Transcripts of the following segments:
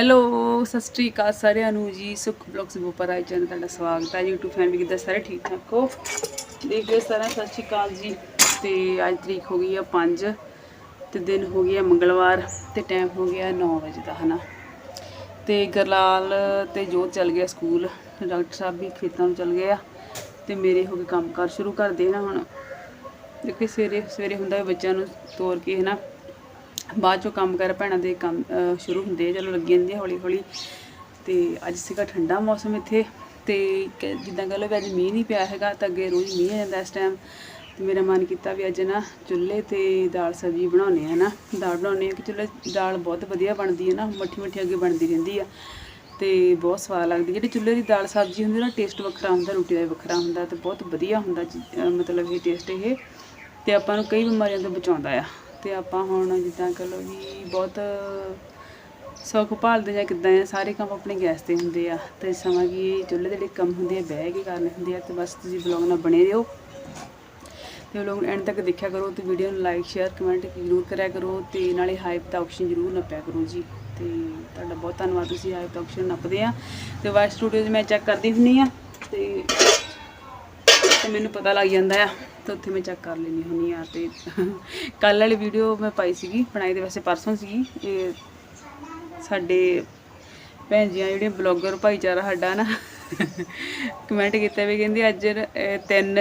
Hello, ਸਤਿ ਸ਼੍ਰੀ ਅਕਾਲ ਸਾਰਿਆਂ ਨੂੰ ਜੀ, ਸੁਖ ਬਲੌਗਸ ਉੱਪਰ ਆਏ ਚੈਨਲ ਤੁਹਾਡਾ ਸਵਾਗਤ ਹੈ। YouTube ਫੈਮਿਲੀ ਕਿੱਦਾਂ ਸਾਰੇ ਠੀਕ ਠਾਕ ਹੋ? ਦੇਖ ਲਿਓ ਸਾਰਿਆਂ ਸਤਿ ਸ਼੍ਰੀ ਅਕਾਲ ਜੀ। ਤੇ ਅੱਜ ਤਰੀਕ ਹੋ ਗਈ ਆ 5 ਤੇ ਦਿਨ ਹੋ ਗਿਆ ਮੰਗਲਵਾਰ ਤੇ ਟਾਈਮ ਹੋ ਗਿਆ 9 ਵਜੇ ਦਾ, ਹਨਾ? ਤੇ ਗਰਲਾਲ ਤੇ ਜੋਤ ਚੱਲ ਗਿਆ ਸਕੂਲ, ਡਾਕਟਰ ਸਾਹਿਬ ਵੀ ਖੇਤਾਂ ਨੂੰ ਚੱਲ ਗਏ ਆ ਤੇ ਮੇਰੇ ਹੋ ਗਏ ਕੰਮਕਾਰ ਸ਼ੁਰੂ ਕਰ ਦੇਣਾ ਹੁਣ। ਦੇਖੋ ਸਵੇਰੇ ਸਵੇਰੇ ਹੁੰਦਾ ਹੈ ਬੱਚਿਆਂ ਨੂੰ ਤੋਰ ਕੇ, ਹਨਾ? ਬਾਅਦ ਚੋਂ ਕੰਮ ਕਰ ਭੈਣਾਂ ਦੇ ਕੰਮ ਸ਼ੁਰੂ ਹੁੰਦੇ ਆ ਚਲੋ ਲੱਗੀ ਜਾਂਦੀ ਹੌਲੀ ਹੌਲੀ। ਤੇ ਅੱਜ ਸੀਗਾ ਠੰਡਾ ਮੌਸਮ ਇੱਥੇ, ਤੇ ਕ- ਜਿੱਦਾਂ ਕਹ ਲਓ ਵੀ ਅੱਜ ਮੀਂਹ ਨਹੀਂ ਪਿਆ ਹੈਗਾ, ਤਾਂ ਅੱਗੇ ਰੋਜ਼ ਮੀਂਹ ਆ ਜਾਂਦਾ ਇਸ ਟਾਈਮ ਤੇ ਮੇਰਾ ਮਨ ਕੀਤਾ ਵੀ ਅੱਜ ਨਾ ਚੁੱਲ੍ਹੇ ਤੇ ਦਾਲ ਸਬਜ਼ੀ ਬਣਾਉਣੇ ਆ ਨਾ, ਦਾਲ ਬਣਾਉਣੇ ਆ ਕਿ ਚੁੱਲ੍ਹੇ ਦਾਲ ਬਹੁਤ ਵਧੀਆ ਬਣਦੀ ਹੈ ਨਾ, ਮੱਠੀ ਮੱਠੀ ਅੱਗੇ ਬਣਦੀ ਰਹਿੰਦੀ ਆ। ਤੇ ਬਹੁਤ ਸਵਾਦ ਲੱਗਦੀ, ਜਿਹੜੀ ਚੁੱਲ੍ਹੇ ਦੀ ਦਾਲ ਸਬਜ਼ੀ ਹੁੰਦੀ ਨਾ ਟੇਸਟ ਵੱਖਰਾ ਹੁੰਦਾ, ਰੋਟੀ ਦਾ ਵੀ ਵੱਖਰਾ ਹੁੰਦਾ, ਤੇ ਬਹੁਤ ਵਧੀਆ ਹੁੰਦਾ ਮਤਲਬ ਇਹ ਟੇਸਟ ਇਹ। ਤੇ ਆਪਾਂ ਨੂੰ ਕਈ ਬਿਮਾਰੀਆਂ ਤੋਂ ਬਚਾਉਂਦਾ ਆ। ਤੇ ਆਪਾਂ ਹੁਣ ਜਿੱਦਾਂ ਕਹ ਲਓ ਵੀ ਬਹੁਤ ਸੁੱਖ ਭਾਲਦੇ ਜਾਂ ਕਿੱਦਾਂ ਆ, ਸਾਰੇ ਕੰਮ ਆਪਣੇ ਗੈਸ ਤੇ ਹੁੰਦੇ ਆ। ਤੇ ਸਮਾਂ ਕੀ ਚੁੱਲ੍ਹੇ ਦੇ ਜਿਹੜੇ ਕੰਮ ਹੁੰਦੇ ਆ, ਬਹਿ ਕੇ ਕਰਨੇ ਹੁੰਦੇ ਆ ਤੇ ਬਸ ਤੁਸੀਂ ਬਲੌਗ ਨਾਲ ਬਣੇ ਰਹੋ। ਤੇ ਵਲੌਗ ਐਂਡ ਤੱਕ ਦੇਖਿਆ ਕਰੋ ਤੇ ਵੀਡੀਓ ਨੂੰ ਲਾਈਕ ਸ਼ੇਅਰ ਕਮੈਂਟ ਜ਼ਰੂਰ ਕਰਿਆ ਕਰੋ ਤੇ ਨਾਲੇ ਹਾਈਪ ਦਾ ਆਪਸ਼ਨ ਜ਼ਰੂਰ ਨੱਪਿਆ ਕਰੋ ਜੀ। ਤੇ ਤੁਹਾਡਾ ਬਹੁਤ ਧੰਨਵਾਦ, ਤੁਸੀਂ ਹਾਈਪ ਦਾ ਆਪਸ਼ਨ ਨੱਪਦੇ ਆ। ਤੇ ਵਾਇਸ ਸਟੂਡੀਓ 'ਚ ਮੈਂ ਚੈੱਕ ਕਰਦੀ ਹੁੰਨੀ ਆ ਤੇ ਤੇ ਮੈਨੂੰ ਪਤਾ ਲੱਗ ਜਾਂਦਾ ਆ। ਤੇ ਉੱਥੇ ਮੈਂ ਚੈੱਕ ਕਰ ਲੈਂਦੀ ਹੁੰਨੀ ਆ ਤੇ ਕੱਲ ਵਾਲੀ ਵੀਡੀਓ ਮੈਂ ਪਾਈ ਸੀਗੀ, ਬਣਾਈ ਦੇ ਵੈਸੇ ਪਰਸੋਂ ਸੀਗੀ। ਇਹ ਸਾਡੇ ਭੈਣ ਜੀਆਂ ਜਿਹੜੀਆਂ ਬਲੌਗਰ ਭਾਈਚਾਰਾ ਸਾਡਾ ਨਾ ਕਮੈਂਟ ਕੀਤਾ ਵੀ ਕਹਿੰਦੀ ਅੱਜ 3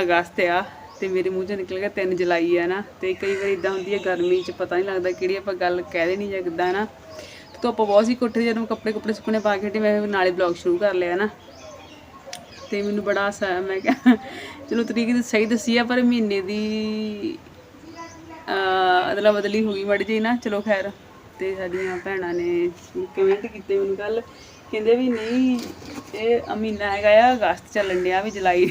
ਅਗਸਤ ਆ ਤੇ ਮੇਰੇ ਮੂੰਹ ਚੋਂ ਨਿਕਲ ਗਿਆ 3 ਜੁਲਾਈ ਆ ਨਾ ਤੇ ਕਈ ਵਾਰ ਇਦਾਂ ਹੁੰਦੀ ਹੈ ਗਰਮੀ 'ਚ ਪਤਾ ਨਹੀਂ ਲੱਗਦਾ ਕਿਹੜੀ ਆਪਾਂ ਗੱਲ ਕਹਿ ਦੇਣੀ ਜਾਂ ਕਿੱਦਾਂ ਨਾ। ਧੁੱਪ ਬਹੁਤ ਸੀ ਕੋਠੇ ਜਦੋਂ ਕੱਪੜੇ ਕੱਪੜੇ ਸੁੱਕਣੇ ਪਾ ਕੇ ਹਟੀ, ਮੈਂ ਨਾਲੇ ਬਲੌਗ ਸ਼ੁਰੂ ਕਰ ਲਿਆ ਨਾ। ਤੇ ਮੈਨੂੰ ਬੜਾ ਆਸਾ ਹੈ ਮੈਂ ਕਿਹਾ, ਚਲੋ ਤਰੀਕ ਤਾਂ ਸਹੀ ਦੱਸੀ ਆ, ਪਰ ਮਹੀਨੇ ਦੀ ਅਦਲਾ ਬਦਲੀ ਹੋ ਗਈ ਮੜ ਜੀ ਨਾ, ਚਲੋ ਖੈਰ। ਤੇ ਸਾਡੀਆਂ ਭੈਣਾਂ ਨੇ ਕਮੈਂਟ ਕੀਤੇ ਮੈਨੂੰ ਕੱਲ, ਕਹਿੰਦੇ ਵੀ ਨਹੀਂ, ਇਹ ਮਹੀਨਾ ਹੈਗਾ ਆ, ਅਗਸਤ ਚੱਲਣ ਡਿਆ ਵੀ ਜੁਲਾਈ।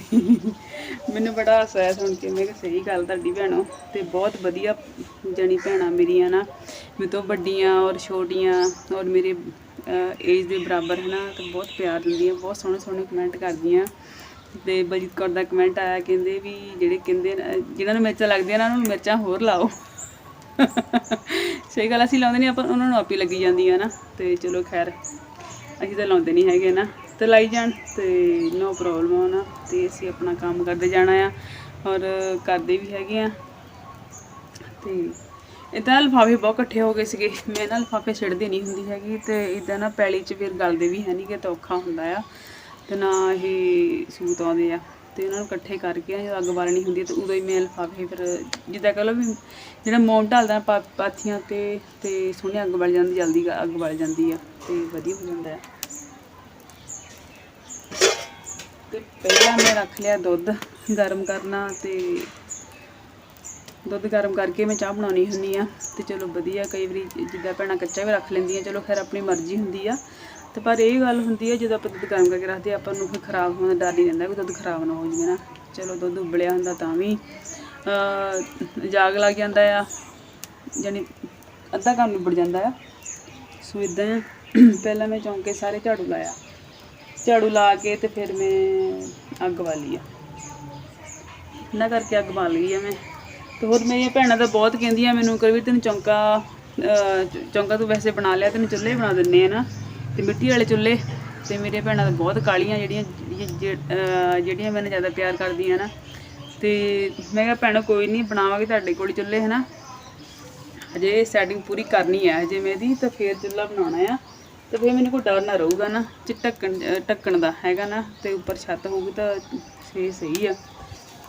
ਮੈਨੂੰ ਬੜਾ ਹਾਸਾ ਆਇਆ ਸੁਣ ਕੇ, ਮੈਂ ਕਿਹਾ ਸਹੀ ਗੱਲ ਤੁਹਾਡੀ ਭੈਣੋ, ਤੇ ਬਹੁਤ ਵਧੀਆ ਜਣੀ ਭੈਣਾਂ ਮੇਰੀਆਂ ਨਾ, ਮੇਰੇ ਤੋਂ ਵੱਡੀਆਂ ਔਰ ਛੋਟੀਆਂ, ਔਰ ਮੇਰੇ ਏਜ ਦੇ ਬਰਾਬਰ ਹੈ ਨਾ, ਤੇ ਬਹੁਤ ਪਿਆਰ ਦਿੰਦੀਆਂ ਬਹੁਤ ਸੋਹਣੇ ਸੋਹਣੇ ਕਮੈਂਟ ਕਰਦੀਆਂ ਤੇ ਬਲਜੀਤ ਕੌਰ ਦਾ ਕਮੈਂਟ ਆਇਆ, ਕਹਿੰਦੇ ਵੀ ਜਿਹੜੇ ਕਹਿੰਦੇ ਜਿਹਨਾਂ ਨੂੰ ਮਿਰਚਾਂ ਲੱਗਦੀਆਂ ਨਾ, ਉਹਨਾਂ ਨੂੰ ਮਿਰਚਾਂ ਹੋਰ ਲਾਓ। ਸਹੀ ਗੱਲ ਅਸੀਂ ਲਾਉਂਦੇ ਨਹੀਂ, ਆਪਾਂ ਉਹਨਾਂ ਨੂੰ ਆਪੀ ਲੱਗੀ ਜਾਂਦੀ ਹੈ ਨਾ। ਤੇ ਚਲੋ ਖੈਰ, ਅਸੀਂ ਤਾਂ ਲਾਉਂਦੇ ਨਹੀਂ ਹੈਗੇ ਨਾ। ਤੇ ਲਾਈ ਜਾਣ, ਤੇ ਨੋ ਪ੍ਰੋਬਲਮ ਆ ਨਾ ਤੇ ਅਸੀਂ ਆਪਣਾ ਕੰਮ ਕਰਦੇ ਜਾਣਾ ਆ। ਔਰ ਕਰਦੇ ਵੀ ਹੈਗੇ ਆ। ਤੇ ਇਦਾਂ ਲਫਾਫੇ ਬਹੁਤ ਇਕੱਠੇ ਹੋ ਗਏ ਸੀਗੇ। ਮੈਂ ਨਾ ਲਫਾਫੇ ਛੱਡਦੀ ਨਹੀਂ ਹੁੰਦੀ ਹੈਗੀ ਤੇ ਇਦਾਂ ਨਾ ਪੈਲੀ 'ਚ ਫਿਰ ਗਲਦੇ ਵੀ ਹੈ ਨਹੀਂ ਕਿ ਤਾਂ ਔਖਾ ਹੁੰਦਾ ਆ। ਤੇ ਨਾ ਇਹ ਸੂਤ ਆਉਂਦੇ ਆ। ਤੇ ਇਹਨਾਂ ਨੂੰ ਇਕੱਠੇ ਕਰਕੇ ਜਦੋਂ ਅੱਗ ਬਾਲਣੀ ਹੁੰਦੀ ਹੈ ਤੇ ਉਦੋਂ ਹੀ ਮੈਂ ਲਫਾਫੇ ਫਿਰ ਜਿੱਦਾਂ ਕਹ ਲਓ ਵੀ ਜਿਹੜਾ ਮੋਮ ਢਾਲਦਾ ਪਾ- ਪਾਥੀਆਂ ਤੇ ਤੇ ਸੋਹਣੀ ਅੱਗ ਬਲ ਜਾਂਦੀ, ਜਲਦੀ ਗ- ਅੱਗ ਬਲ ਜਾਂਦੀ ਆ ਤੇ ਵਧੀਆ ਹੋ ਜਾਂਦਾ ਆ। ਤੇ ਪਹਿਲਾਂ ਮੈਂ ਰੱਖ ਲਿਆ ਦੁੱਧ ਗਰਮ ਕਰਨਾ ਤੇ ਦੁੱਧ ਗਰਮ ਕਰਕੇ ਮੈਂ ਚਾਹ ਬਣਾਉਣੀ ਹੁੰਦੀ ਆ ਤੇ ਚਲੋ ਵਧੀਆ ਕਈ ਵਾਰੀ ਜਿੱਦਾਂ ਭੈਣਾਂ ਕੱਚਾ ਵੀ ਰੱਖ ਲੈਂਦੀਆਂ ਚਲੋ ਖੈਰ ਆਪਣੀ ਮਰਜ਼ੀ ਹੁੰਦੀ ਆ। ਤੇ ਪਰ ਇਹ ਗੱਲ ਹੁੰਦੀ ਆ ਜਦੋਂ ਆਪਾਂ ਦੁੱਧ ਗਰਮ ਕਰਕੇ ਰੱਖਦੇ ਆ, ਆਪਾਂ ਨੂੰ ਫਿਰ ਖਰਾਬ ਹੋਣ ਦਾ ਡਰ ਨਹੀਂ ਰਹਿੰਦਾ ਵੀ ਦੁੱਧ ਖਰਾਬ ਨਾ ਹੋ ਜਾਵੇ ਨਾ। ਚਲੋ ਦੁੱਧ ਉਬਲਿਆ ਹੁੰਦਾ ਤਾਂ ਵੀ ਜਾਗ ਲੱਗ ਜਾਂਦਾ ਆ ਯਾਨੀ ਅੱਧਾ ਕੰਮ ਨਿਬੜ ਜਾਂਦਾ ਆ। ਸੋ ਇਦਾਂ ਪਹਿਲਾਂ ਮੈਂ ਚੌਂਕੇ ਸਾਰੇ ਝਾੜੂ ਲਾਇਆ। ਝਾੜੂ ਲਾ ਕੇ ਤੇ ਫਿਰ ਮੈਂ ਅੱਗ ਬਾਲੀ ਆ। ਇਹਨਾਂ ਕਰਕੇ ਅੱਗ ਬਾਲ ਗਈ ਆ ਮੈਂ। ਤੇ ਹੋਰ ਮੇਰੀਆਂ ਭੈਣਾਂ ਤਾਂ ਬਹੁਤ ਕਹਿੰਦੀਆਂ ਮੈਨੂੰ ਕਰ ਤੈਨੂੰ ਚੌਂਕਾ ਚੌਂਕਾ ਤੂੰ ਵੈਸੇ ਬਣਾ ਲਿਆ, ਤੈਨੂੰ ਚੁੱਲ੍ਹੇ ਬਣਾ ਦਿੰਨੇ ਆ ਨਾ, ਤੇ ਮਿੱਟੀ ਵਾਲੇ ਚੁੱਲ੍ਹੇ, ਤੇ ਮੇਰੀਆਂ ਭੈਣਾਂ ਤਾਂ ਬਹੁਤ ਕਾਲੀਆਂ ਜਿਹੜੀਆਂ, ਜਿਹੜੀਆਂ- ਮੈਨੂੰ ਜ਼ਿਆਦਾ ਪਿਆਰ ਕਰਦੀਆਂ ਨਾ, ਤੇ ਮੈਂ ਕਿਹਾ ਭੈਣੋ ਕੋਈ ਨਹੀਂ, ਬਣਾਵਾਂਗੇ ਤੁਹਾਡੇ ਕੋਲ ਹੀ ਚੁੱਲ੍ਹੇ, ਹਨਾ। ਅਜੇ ਸੈਟਿੰਗ ਪੂਰੀ ਕਰਨੀ ਹੈ ਅਜੇ ਮੈਂ ਇਹਦੀ ਤਾਂ ਫੇਰ ਚੁੱਲ੍ਹਾ ਬਣਾਉਣਾ ਆ, ਤੇ ਫੇਰ ਮੈਨੂੰ ਕੋਈ ਡਰ ਨਾ ਰਹੂਗਾ ਨਾ, ਚ ਢੱਕਣ, ਅਹ, ਢੱਕਣ ਦਾ ਹੈਗਾ ਨਾ, ਤੇ ਉੱਪਰ ਛੱਤ ਹੋਊਗੀ ਤਾਂ ਸੇ ਸਹੀ ਆ,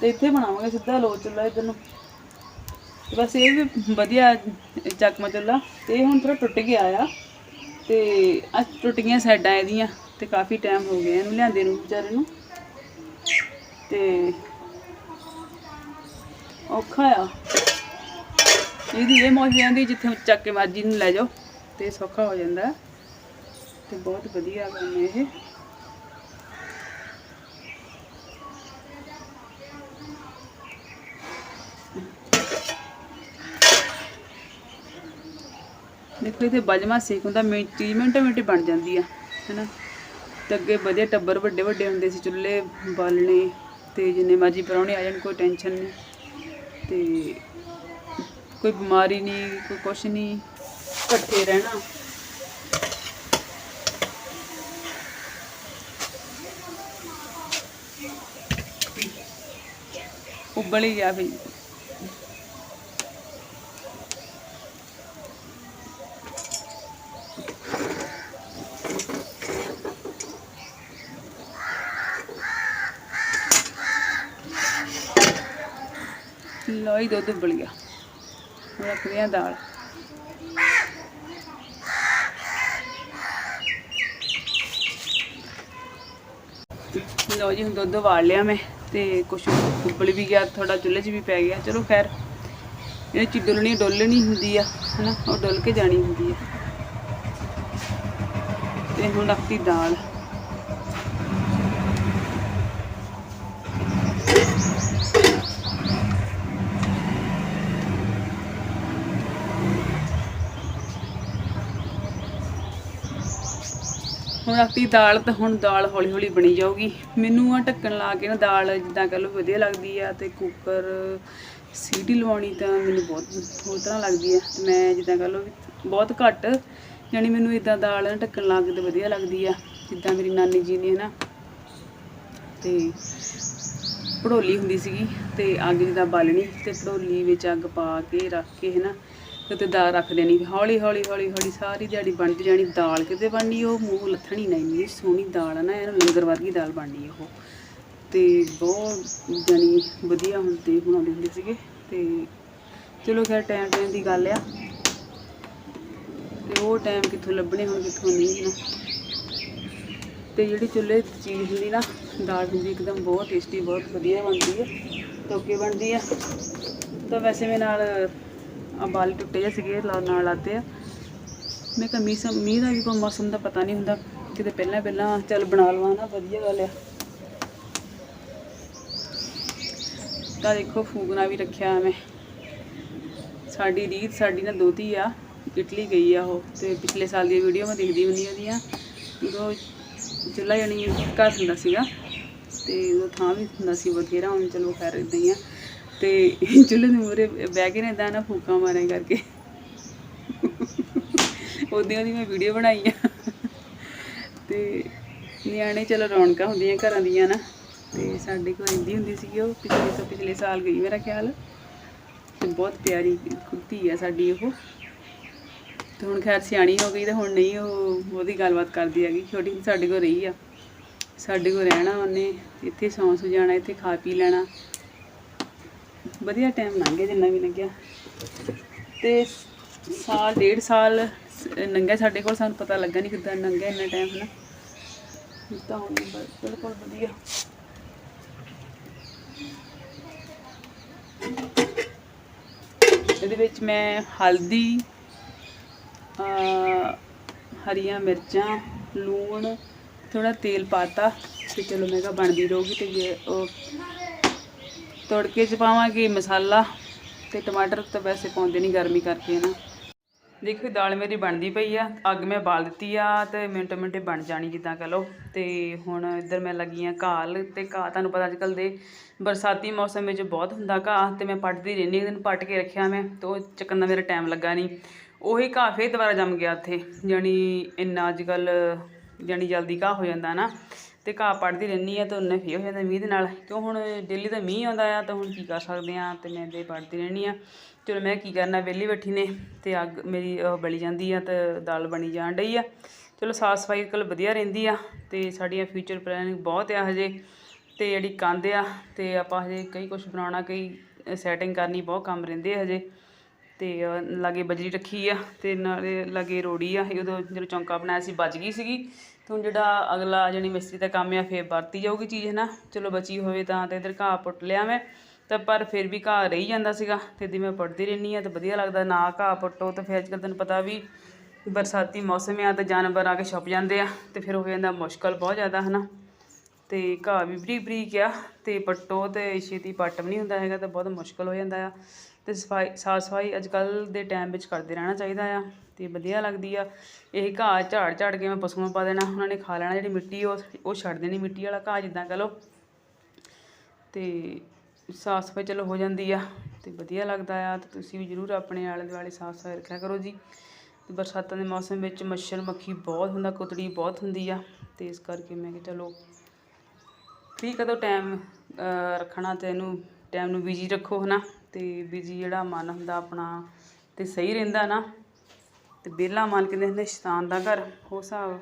ਤੇ ਇੱਥੇ ਬਣਾਵਾਂਗੇ ਸਿੱਧਾ ਲੋ ਚੁੱਲ੍ਹਾ ਇਧਰ ਨੂੰ। ਬਸ ਇਹ ਵੀ ਵਧੀਆ ਚੱਕਮਾ ਚੁੱਲ੍ਹਾ ਤੇ ਇਹ ਹੁਣ ਥੋੜਾ ਟੁੱਟ ਗਿਆ ਆ, ਤੇ ਆ ਟੁੱਟ ਗਈਆਂ ਸਾਈਡਾਂ ਇਹਦੀਆਂ, ਤੇ ਕਾਫੀ ਟਾਈਮ ਹੋ ਗਿਆ ਇਹਨੂੰ ਲਿਆਂਦੇ ਨੂੰ ਵਿਚਾਰੇ ਨੂੰ। ਤੇ ਔਖਾ ਆ। ਇਹਦੀ ਇਹ ਮੌਜ ਜਾਂਦੀ ਜਿੱਥੇ ਚੱਕ ਕੇ ਮਰਜ਼ੀ ਨੂੰ ਲੈ ਜਾਓ, ਤੇ ਸੌਖਾ ਹੋ ਜਾਂਦਾ। ਹੈ। ਤੇ ਬਹੁਤ ਵਧੀਆ ਕੰਮ ਇਹ। ਦੇਖੋ ਇਹਦੇ ਬਜਮਾ ਸੇਕ ਹੁੰਦਾ, ਮਿੰਟੀ, ਮਿੰਟੋ ਮਿੰਟੀ ਬਣ ਜਾਂਦੀ ਆ, ਹੈਨਾ? ਤੇ ਅੱਗੇ ਵਧੀਆ ਟੱਬਰ ਵੱਡੇ ਵੱਡੇ ਹੁੰਦੇ ਸੀ, ਚੁੱਲ੍ਹੇ ਬਾਲਣੇ ਤੇ ਜਿੰਨੇ ਮਰਜ਼ੀ ਪਰੌਣੇ ਆ ਜਾਣ, ਕੋਈ ਟੈਨਸ਼ਨ ਨਹੀਂ। ਤੇ ਕੋਈ ਬਿਮਾਰੀ ਨਹੀਂ, ਕੋਈ ਕੁਛ ਨਹੀਂ, ਇਕੱਠੇ ਰਹਿਣਾ। ਉਬਲੀ ਜਾ ਵੀ। ਦੁੱਧ ਉਬਲ ਰੱਖਦੇ ਆ ਦਾਲ। ਲਓ ਜੀ, ਹੁਣ ਦੁੱਧ ਵਾਲ ਲਿਆ ਮੈਂ ਤੇ ਕੁਛ ਉਬਲ ਵੀ ਗਿਆ ਥੋੜਾ ਚੁੱਲ੍ਹੇ 'ਚ ਵੀ ਪੈ ਗਿਆ। ਚਲੋ ਖੈਰ, ਇਹ ਚ ਡੁੱਲਣੀ ਹੁੰਦੀ ਆ, ਹਨਾ? ਉਹ ਡੁੱਲ ਕੇ ਜਾਣੀ ਹੁੰਦੀ ਆ। ਤੇ ਹੁਣ ਰੱਖਤੀ ਦਾਲ। ਹੁਣ ਰੱਖਤੀ ਦਾਲ ਤਾਂ ਹੁਣ ਦਾਲ ਹੌਲੀ ਹੌਲੀ ਬਣੀ ਜਾਊਗੀ। ਮੈਨੂੰ ਆ ਢੱਕਣ ਲਾ ਕੇ ਨਾ ਦਾਲ ਜਿੱਦਾਂ ਕਹ ਲਓ ਵਧੀਆ ਲੱਗਦੀ ਆ ਤੇ ਕੁੱਕਰ ਸੀਟੀ ਲਵਾਉਣੀ ਤਾਂ ਮੈਨੂੰ ਬਹੁਤ ਹੋਰ ਤਰ੍ਹਾਂ ਲੱਗਦੀ ਆ। ਤੇ ਮੈਂ ਜਿੱਦਾਂ ਕਹ ਲਓ ਵੀ ਬਹੁਤ ਘੱਟ, ਯਾਨੀ ਮੈਨੂੰ ਇਦਾਂ ਦਾਲ ਢੱਕਣ ਲਾ ਕੇ ਤਾਂ ਵਧੀਆ ਲੱਗਦੀ ਆ, ਜਿੱਦਾਂ ਮੇਰੀ ਨਾਨੀ ਜੀ ਨੇ ਨਾ ਤੇ ਪੜੋਲੀ ਹੁੰਦੀ ਸੀਗੀ ਤੇ ਅੱਗ ਜਿੱਦਾਂ ਬਾਲਣੀ ਤੇ ਪੜੋਲੀ ਵਿੱਚ ਅੱਗ ਪਾ ਕੇ ਰੱਖ ਕੇ ਹੈ ਨਾ ਕਿਤੇ ਦਾਲ ਰੱਖ ਦੇਣੀ, ਹੌਲੀ ਹੌਲੀ ਹੌਲੀ ਹੌਲੀ ਸਾਰੀ ਦਿਹਾੜੀ ਬਣਦੀ ਜਾਣੀ। ਦਾਲ ਕਿਤੇ ਬਣਨੀ, ਉਹ ਮੂੰਹ ਲੱਥਣੀ ਨਾ ਇੰਨੀ ਸੋਹਣੀ ਦਾਲ ਆ ਨਾ, ਇਹਨੂੰ ਲੰਗਰ ਵਰਗੀ ਦਾਲ ਬਣਨੀ ਉਹ। ਤੇ ਬਹੁਤ ਜਾਣੀ ਵਧੀਆ ਹੁੰਦੀ ਬਣਾਉਂਦੇ ਹੁੰਦੇ ਸੀਗੇ, ਤੇ ਚਲੋ ਖੈਰ ਟਾਈਮ ਟਾਈਮ ਦੀ ਗੱਲ ਆ। ਤੇ ਉਹ ਟਾਈਮ ਕਿੱਥੋਂ ਲੱਭਣੇ, ਹੁਣ ਕਿੱਥੋਂ ਨਹੀਂ ਨਾ। ਤੇ ਜਿਹੜੀ ਚੁੱਲ੍ਹੇ ਚੀਜ਼ ਹੁੰਦੀ ਨਾ, ਦਾਲ ਹੁੰਦੀ ਇੱਕਦਮ ਬਹੁਤ ਟੇਸਟੀ ਬਹੁਤ ਵਧੀਆ ਬਣਦੀ ਹੈ ਤੋਕੇ ਬਣਦੀ ਆ। ਤਾਂ ਵੈਸੇ ਮੇਰੇ ਨਾਲ ਆ ਬਾਲ ਟੁੱਟੇ ਜਿਹੇ ਸੀਗੇ, ਲਾ, ਨਾਲ ਲਾਤੇ ਆ। ਮੈਂ ਕਿਹਾ ਮੀਂਹ ਮੀਂਹ ਦਾ ਵੀ ਕੋਈ ਮੌਸਮ ਦਾ ਪਤਾ ਨਹੀਂ ਹੁੰਦਾ। ਕਿਤੇ ਪਹਿਲਾਂ ਪਹਿਲਾਂ ਚੱਲ ਬਣਾ ਲਵਾਂ ਨਾ, ਵਧੀਆ ਗੱਲ ਆ। ਤਾਂ ਦੇਖੋ, ਫੂਕਣਾ ਵੀ ਰੱਖਿਆ ਮੈਂ ਸਾਡੀ ਰੀਤ, ਸਾਡੀ ਨਾ ਦੋਤੀ ਆ, ਇਟਲੀ ਗਈ ਆ ਉਹ। ਤੇ ਪਿਛਲੇ ਸਾਲ ਦੀ ਵੀਡੀਓ ਮੈਂ ਦੇਖਦੀ ਹੁੰਦੀ ਉਹਦੀਆਂ ਉਦੋਂ ਚੁੱਲ੍ਹਾ ਜਾਣੀ ਘਰ ਹੁੰਦਾ ਸੀਗਾ, ਤੇ ਉਹ ਥਾਂ ਵੀ ਹੁੰਦਾ ਸੀ, ਬਥੇਰਾ, ਹੁਣ ਚਲੋ ਖੈਰ ਇਦਾਂ ਹੀ ਆ। ਤੇ ਚੁੱਲ੍ਹੇ ਦੇ ਮੂਹਰੇ ਬਹਿ ਕੇ ਨੇ ਏਦਾਂ ਨਾ ਫੂਕਾਂ ਮਾਰਿਆ ਕਰਕੇ। ਉਹਦੀਆਂ ਦੀ ਮੈਂ ਵੀਡੀਓ ਬਣਾਈ ਆ। ਤੇ ਨਿਆਣੇ ਚਲੋ ਰੌਣਕਾਂ ਹੁੰਦੀਆਂ ਘਰਾਂ ਦੀਆਂ ਨਾ। ਤੇ ਸਾਡੇ ਕੋਲ ਰਹਿੰਦੀ ਹੁੰਦੀ ਸੀਗੀ ਉਹ, ਪਿਛਲੇ ਤੋਂ ਪਿਛਲੇ ਸਾਲ ਗਈ ਮੇਰਾ ਖਿਆਲ। ਤੇ ਬਹੁਤ ਪਿਆਰੀ ਕੁੱਤੀ ਆ ਸਾਡੀ ਉਹ। ਤੇ ਹੁਣ ਖੈਰ ਸਿਆਣੀ ਹੋ ਗਈ ਤੇ ਹੁਣ ਨਹੀਂ ਉਹ, ਉਹਦੀ ਗੱਲਬਾਤ ਕਰਦੀ ਹੈਗੀ। ਛੋਟੀ ਸਾਡੇ ਕੋਲ ਰਹੀ ਆ। ਸਾਡੇ ਕੋਲ ਰਹਿਣਾ ਉਹਨੇ, ਇੱਥੇ ਸੌਂ ਸੌ ਜਾਣਾ ਇੱਥੇ ਖਾ ਪੀ ਲੈਣਾ। ਵਧੀਆ ਟਾਈਮ ਲੰਘ ਗਿਆ ਜਿੰਨਾ ਵੀ ਲੰਘਿਆ। ਤੇ ਸਾਲ, ਡੇਢ ਸਾਲ ਸ- ਸਾਡੇ ਕੋਲ, ਸਾਨੂੰ ਪਤਾ ਲੱਗਾ ਨਹੀਂ ਕਿੱਦਾਂ ਲੰਘਿਆ ਇੰਨਾ ਟਾਈਮ ਹਨਾ ਹੁਣ ਤਾਂ ਹੁਣ ਬਿਲਕੁਲ ਵਧੀਆ। ਇਹਦੇ ਵਿੱਚ ਮੈਂ ਹਲਦੀ ਹਰੀਆਂ ਮਿਰਚਾਂ, ਲੂਣ ਥੋੜਾ ਤੇਲ ਪਾਤਾ ਤੇ ਚਲੋ ਮੈਂ ਕਿਹਾ ਬਣਦੀ ਰਹੂਗੀ ਤੇ ਜੇ ਉਹ ਤੜਕੇ ਚ ਪਾਵਾਂਗੇ ਮਸਾਲਾ ਤੇ ਟਮਾਟਰ ਤਾਂ ਵੈਸੇ ਪਾਉਂਦੇ ਨਹੀਂ ਗਰਮੀ ਕਰਕੇ ਨਾ ਦੇਖੋ ਇਹ ਦਾਲ ਮੇਰੀ ਬਣਦੀ ਪਈ ਆ, ਅੱਗ ਮੈਂ ਬਾਲ ਦਿੱਤੀ ਆ ਤੇ ਮਿੰਟ ਮਿੰਟੇ ਬਣ ਜਾਣੀ ਜਿੱਦਾਂ ਕਹ ਲਓ। ਤੇ ਹੁਣ ਇੱਧਰ ਮੈਂ ਲੱਗੀ ਆ ਘਾਲ ਤੇ ਘਾਹ ਤੁਹਾਨੂੰ ਪਤਾ ਅੱਜਕੱਲ ਦੇ ਬਰਸਾਤੀ ਮੌਸਮ ਵਿੱਚ ਬਹੁਤ ਹੁੰਦਾ ਘਾਹ ਤੇ ਮੈਂ ਪੱਟਦੀ ਰਹਿੰਦੀ ਇੱਕ ਦਿਨ ਪੱਟ ਕੇ ਰੱਖਿਆ ਮੈਂ ਤੇ ਉਹ ਚੱਕਣ ਦਾ ਮੇਰਾ ਟਾਈਮ ਲੱਗਾ ਨਹੀਂ ਉਹੀ ਘਾਹ ਫੇਰ ਦੁਬਾਰਾ ਜੰਮ ਗਿਆ ਉੱਥੇ, ਜਾਣੀ ਇੰਨਾ ਅੱਜਕੱਲ ਜਾਣੀ ਜਲਦੀ ਘਾਹ ਹੋ ਜਾਂਦਾ ਨਾ। ਤੇ ਘਾਹ ਪੜਦੀ ਰਹਿੰਦੀ ਆ ਤੇ ਉਹਨੇ ਫੇਰ ਹੋ ਜਾਂਦਾ ਮੀਂਹ ਦੇ ਨਾਲ। ਕਿਉਂ ਹੁਣ ਡੇਲੀ ਤਾਂ ਮੀਂਹ ਆਉਂਦਾ ਆ ਤਾਂ ਹੁਣ ਕੀ ਕਰ ਸਕਦੇ ਆ ਤੇ ਮੈਂ ਦੇ ਪੜਦੀ ਰਹਿੰਦੀ ਆ। ਚਲੋ ਮੈਂ ਕੀ ਕਰਨਾ, ਵਿਹਲੀ ਬੈਠੀ ਨੇ ਤੇ ਅੱਗ ਮੇਰੀ ਬਲੀ ਜਾਂਦੀ ਆ ਤੇ ਦਾਲ ਬਣੀ ਜਾਣ ਡਈ ਆ। ਚਲੋ ਸਾਫ਼ ਸਫ਼ਾਈ ਕੋਲ ਵਧੀਆ ਰਹਿੰਦੀ ਆ ਤੇ ਸਾਡੀਆਂ ਫਿਊਚਰ ਪਲੈਨਿੰਗ ਬਹੁਤ ਆ ਹਜੇ ਤੇ ਜਿਹੜੀ ਕੰਧ ਆ ਤੇ ਆਪਾਂ ਹਜੇ ਕਈ ਕੁਝ ਬਣਾਉਣਾ, ਕਈ ਸੈਟਿੰਗ ਕਰਨੀ, ਬਹੁਤ ਕੰਮ ਰਹਿੰਦੇ ਆ ਹਜੇ। ਤੇ ਲਾਗੇ ਬਜਰੀ ਰੱਖੀ ਆ ਤੇ ਨਾਲੇ ਲਾਗੇ ਰੋੜੀ ਆ, ਇਹ ਉਦੋਂ ਜਦੋਂ ਚੌਂਕਾ ਬਣਾਇਆ ਸੀ ਬਚ ਗਈ ਸੀਗੀ। ਹੁਣ ਜਿਹੜਾ ਅਗਲਾ ਜਾਣੀ ਮਿਸਤਰੀ ਦਾ ਕੰਮ ਆ, ਫੇਰ ਵਰਤੀ ਜਾਊਗੀ ਚੀਜ਼ ਹੈ ਨਾ ਚਲੋ ਬਚੀ ਹੋਵੇ ਤਾਂ ਤੇ ਇਧਰ ਘਾਹ ਪੁੱਟ ਲਿਆ ਮੈਂ, ਤਾਂ ਪਰ ਫਿਰ ਵੀ ਘਾਹ ਰਹੀ ਜਾਂਦਾ ਸੀਗਾ, ਤੇ ਦੀ ਮੈਂ ਪੁੱਟਦੀ ਰਹਿੰਦੀ ਆ ਤੇ ਵਧੀਆ ਲੱਗਦਾ ਨਾ ਘਾਹ ਪੁੱਟੋ, ਤੇ ਫਿਰ ਅੱਜ ਕੱਲ੍ਹ ਤੈਨੂੰ ਪਤਾ ਵੀ ਬਰਸਾਤੀ ਮੌਸਮ ਆ, ਤਾਂ ਜਾਨਵਰ ਆ ਕੇ ਛੁਪ ਜਾਂਦੇ ਆ, ਤੇ ਫਿਰ ਹੋ ਜਾਂਦਾ ਮੁਸ਼ਕਲ ਬਹੁਤ ਜ਼ਿਆਦਾ, ਹਨਾ? ਤੇ ਘਾਹ ਵੀ ਬਰੀਕ ਬਰੀਕ ਆ, ਤੇ ਪੱਟੋ ਤੇ ਛੇਤੀ ਪੱਟ ਵੀ ਨਹੀਂ ਹੁੰਦਾ ਹੈਗਾ, ਤਾਂ ਬਹੁਤ ਮੁਸ਼ਕਲ ਹੋ ਜਾਂਦਾ ਆ। ਤੇ ਸਫ਼ਾਈ, ਸਾਫ਼ ਸਫ਼ਾਈ ਅੱਜ ਕੱਲ ਦੇ ਟਾਈਮ ਵਿੱਚ ਕਰਦੇ ਰਹਿਣਾ ਚਾਹੀਦਾ ਆ ਤੇ ਵਧੀਆ ਲੱਗਦੀ ਆ। ਇਹ ਘਾਹ ਝਾੜ ਝਾੜ ਕੇ ਮੈਂ ਪਸ਼ੂਆਂ ਪਾ ਦੇਣਾ, ਉਹਨਾਂ ਨੇ ਖਾ ਲੈਣਾ ਜਿਹੜੀ ਮਿੱਟੀ, ਉਹ ਉਹ ਛੱਡ ਦੇਣੀ ਮਿੱਟੀ ਵਾਲਾ ਘਾਹ ਜਿੱਦਾਂ ਕਹ ਲਓ। ਤੇ ਸਾਫ਼ ਸਫ਼ਾਈ ਚਲੋ ਹੋ ਜਾਂਦੀ ਆ ਤੇ ਵਧੀਆ ਲੱਗਦਾ ਆ ਤੇ ਤੁਸੀਂ ਵੀ ਜਰੂਰ ਆਪਣੇ ਆਲੇ ਦੁਆਲੇ ਸਾਫ਼ ਸਫ਼ਾਈ ਰੱਖਿਆ ਕਰੋ ਜੀ। ਤੇ ਬਰਸਾਤਾਂ ਦੇ ਮੌਸਮ ਵਿੱਚ ਮੱਛਰ ਮੱਖੀ ਬਹੁਤ ਹੁੰਦਾ, ਕੁਤੜੀ ਬਹੁਤ ਹੁੰਦੀ ਆ ਤੇ ਇਸ ਕਰਕੇ ਮੈਂ ਕਿਹਾ ਚਲੋ ਫ੍ਰੀ ਕਦੋਂ ਟਾਈਮ ਰੱਖਣਾ ਤੇ ਇਹਨੂੰ ਟਾਈਮ ਨੂੰ ਬਿਜ਼ੀ ਰੱਖੋ, ਹਨਾ। ਤੇ ਬਿਜ਼ੀ ਜਿਹੜਾ ਮਨ ਹੁੰਦਾ ਆਪਣਾ ਤੇ ਸਹੀ ਰਹਿੰਦਾ ਨਾ ਤੇ ਬੇਲਾ ਮਨ ਕਹਿੰਦੇ ਹੁੰਦੇ ਸ਼ੈਤਾਨ ਦਾ ਘਰ ਹੋ ਹਿਸਾਬ।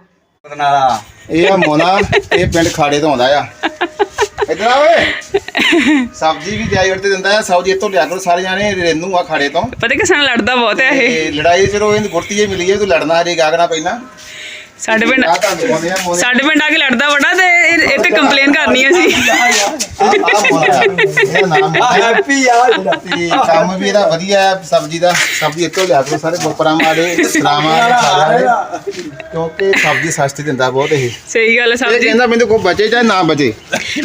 ਇਹ ਆ ਮੋਨਾ ਇਹ ਪਿੰਡ ਖਾੜੇ ਤੋਂ ਆਉਂਦਾ ਆ। ਇਧਰ ਆ ਓਏ। ਸਬਜ਼ੀ ਵੀ ਜਾਈ ਵਰਤੇ ਦਿੰਦਾ ਆ ਸਬਜ਼ੀ ਇੱਥੋਂ ਲਿਆ ਕਰੋ ਸਾਰੇ ਜਾਣੇ ਰੇਨੂ ਆ ਖਾੜੇ ਤੋਂ। ਪਤਾ ਕਿ ਸਾਨੂੰ ਲੜਦਾ ਬਹੁਤ ਹੈ ਇਹ। ਲੜਾਈ ਚਲੋ ਇਹਨੂੰ ਗੁਰਤੀ ਹੀ ਮਿਲੀ ਹੈ ਤੂੰ ਲੜਨਾ ਹਰੇ ਗਾਗਣਾ ਪਹਿਲਾਂ? ਸਾਡੇ ਪਿੰਡ ਆ ਆ। ਸਾਡੇ ਪਿੰਡ ਆ ਕੇ ਲੜਦਾ ਬੜਾ ਤੇ ਇਹ ਇਹ ਤੇ ਕੰਪਲੇਨ ਕਰਨੀ ਅਸੀਂ ਆ ਆ। ਮੋਨਾ ਇਹ ਨਾਮ ਹੈਪੀ ਯਾਰ ਤੇ ਕੰਮ ਵੀ ਇਹਦਾ ਵਧੀਆ ਹੈ ਸਬਜ਼ੀ ਦਾ ਸਬਜ਼ੀ ਇੱਥੋਂ ਲਿਆ ਕਰੋ ਸਾਰੇ ਬੋਪਰਾ ਮਾਰੇ ਸਰਾਮਾ ਵਾਲੇ ਕਿਉਂਕਿ ਸਬਜ਼ੀ ਸਸਤੀ ਦਿੰਦਾ ਬਹੁਤ ਇਹ। ਸਹੀ ਗੱਲ ਹੈ ਇਹ ਸਬਜੀ ਕਹਿੰਦਾ ਮੈਨੂੰ ਕੋਈ ਬਚੇ ਚਾਹੇ ਨਾ ਬਚੇ।